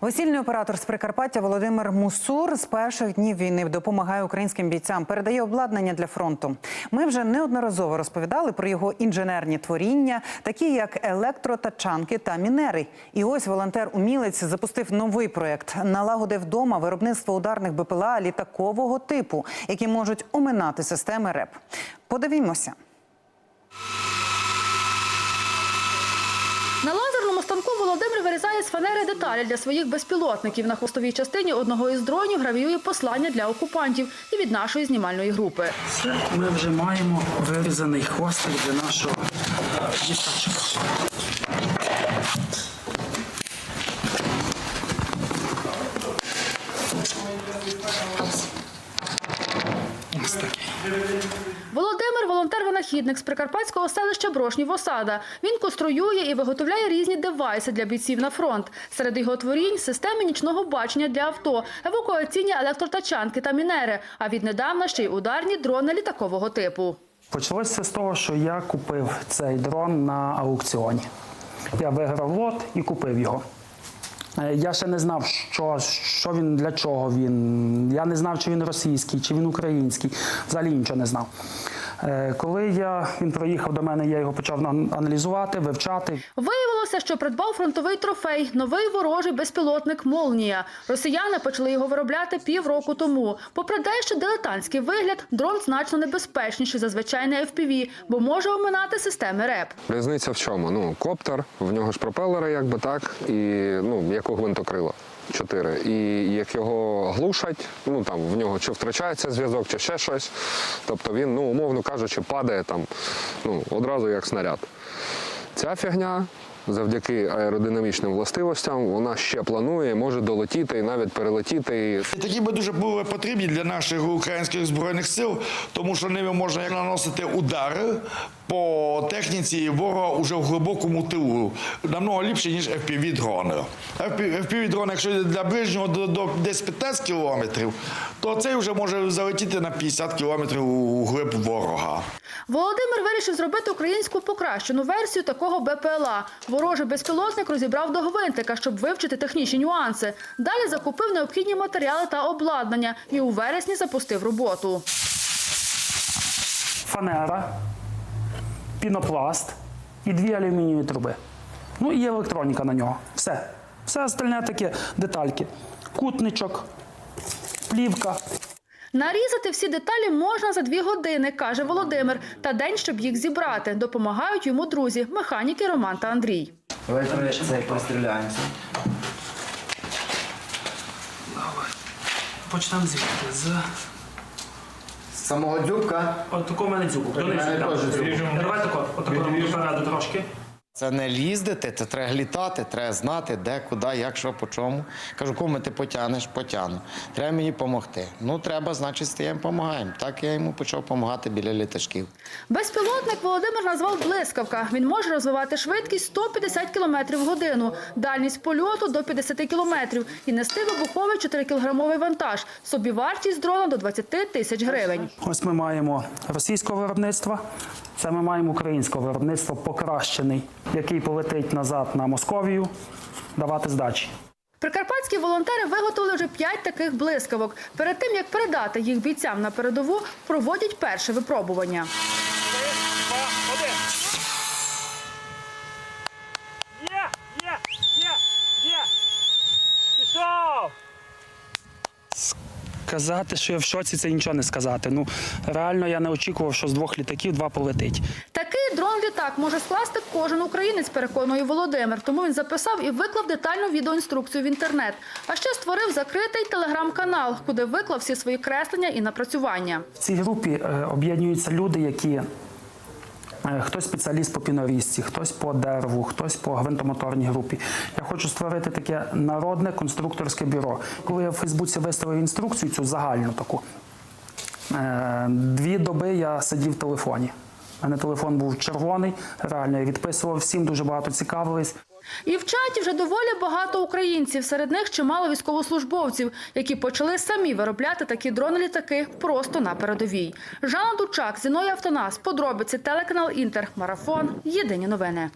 Весільний оператор з Прикарпаття Володимир Мусур з перших днів війни допомагає українським бійцям, передає обладнання для фронту. Ми вже неодноразово розповідали про його інженерні творіння, такі як електротачанки та мінери. І ось волонтер-умілець запустив новий проект, налагодив вдома виробництво ударних БПЛА літакового типу, які можуть оминати системи РЕП. Подивімося. Володимир вирізає з фанери деталі для своїх безпілотників. На хвостовій частині одного із дронів гравіює послання для окупантів і від нашої знімальної групи. Це ми вже маємо вирізаний хвостик для нашого дістачка. Такий. Володимир волонтер-винахідник з прикарпатського селища Брошнів Осада. Він конструює і виготовляє різні девайси для бійців на фронт. Серед його творінь системи нічного бачення для авто, евакуаційні електротачанки та мінери. А віднедавна ще й ударні дрони літакового типу. Почалося з того, що я купив цей дрон на аукціоні. Я виграв лот і купив його. Е, Я ще не знав, що, що він для чого він. Я не знав, чи він російський, чи він український. Взагалі нічого не знав. Е, Коли я, він приїхав до мене, я його почав ан- аналізувати, вивчати. Виявилося, що придбав фронтовий трофей – новий ворожий безпілотник «Молнія». Росіяни почали його виробляти півроку тому. Попри дещо дилетантський вигляд, дрон значно небезпечніший за звичайний FPV, бо може оминати системи РЕП. Різниця в чому? Ну, коптер, в нього ж пропелери, якби так, і ну, як у гвинтокрила. Чотири. І як його глушать, ну там в нього чи втрачається зв'язок, чи ще щось. Тобто він, ну, умовно кажучи, падає там ну, одразу як снаряд. Ця фігня, завдяки аеродинамічним властивостям, вона ще планує, може долетіти і навіть перелетіти. І Такі би дуже були потрібні для наших українських збройних сил, тому що ними можна як наносити удари по техніці ворога уже в глибокому тилу. Намного ліпше, ніж fpv дрони fpv дрон якщо для ближнього до, до десь 15 кілометрів, то цей вже може залетіти на 50 кілометрів у глиб ворога. Володимир вирішив зробити українську покращену версію такого БПЛА. Ворожий безпілотник розібрав до гвинтика, щоб вивчити технічні нюанси. Далі закупив необхідні матеріали та обладнання і у вересні запустив роботу. фанера, пінопласт і дві алюмінієві труби. Ну і електроніка на нього. Все. Все остальне таке детальки. Кутничок, плівка. Нарізати всі деталі можна за дві години, каже Володимир. Та день, щоб їх зібрати. Допомагають йому друзі, механіки Роман та Андрій. Давайте ми цей постріляємося. Почнемо звідти. Самого дзюбка отако мене дзюбок. У мене теж дзюбок. Давай тако, отако допереду трошки. Це не їздити, це треба літати, треба знати, де, куди, як, що, по чому. Кажу, кому ти потягнеш, потягну. Треба мені допомогти. Ну, треба, значить, стаємо, допомагаємо. Так я йому почав допомагати біля літачків. Безпілотник Володимир назвав блискавка. Він може розвивати швидкість 150 км в годину, дальність польоту до 50 км і нести вибуховий 4-кілограмовий вантаж. Собівартість дрона до 20 тисяч гривень. Ось ми маємо російського виробництва. Це ми маємо українського виробництва покращений, який полетить назад на Московію, давати здачі. Прикарпатські волонтери виготовили вже п'ять таких блискавок. Перед тим, як передати їх бійцям на передову, проводять перше випробування. Є, є, є, є. Пішов. Казати, що я в шоці, це нічого не сказати. Ну реально я не очікував, що з двох літаків два полетить. Такий дрон-літак може скласти кожен українець, переконує Володимир. Тому він записав і виклав детальну відеоінструкцію в інтернет. А ще створив закритий телеграм-канал, куди виклав всі свої креслення і напрацювання. В цій групі е, об'єднуються люди, які е, хтось спеціаліст по пінорізці, хтось по дереву, хтось по гвинтомоторній групі. Я хочу створити таке народне конструкторське бюро. Коли я в Фейсбуці виставив інструкцію, цю загальну таку, е, дві доби я сидів в телефоні. Мене телефон був червоний, реально я відписував всім, дуже багато цікавились. І в чаті вже доволі багато українців. Серед них чимало військовослужбовців, які почали самі виробляти такі дрони-літаки просто на передовій. Жанна Дучак, Зіноя Автонас, подробиці, телеканал Інтер, Марафон. Єдині новини.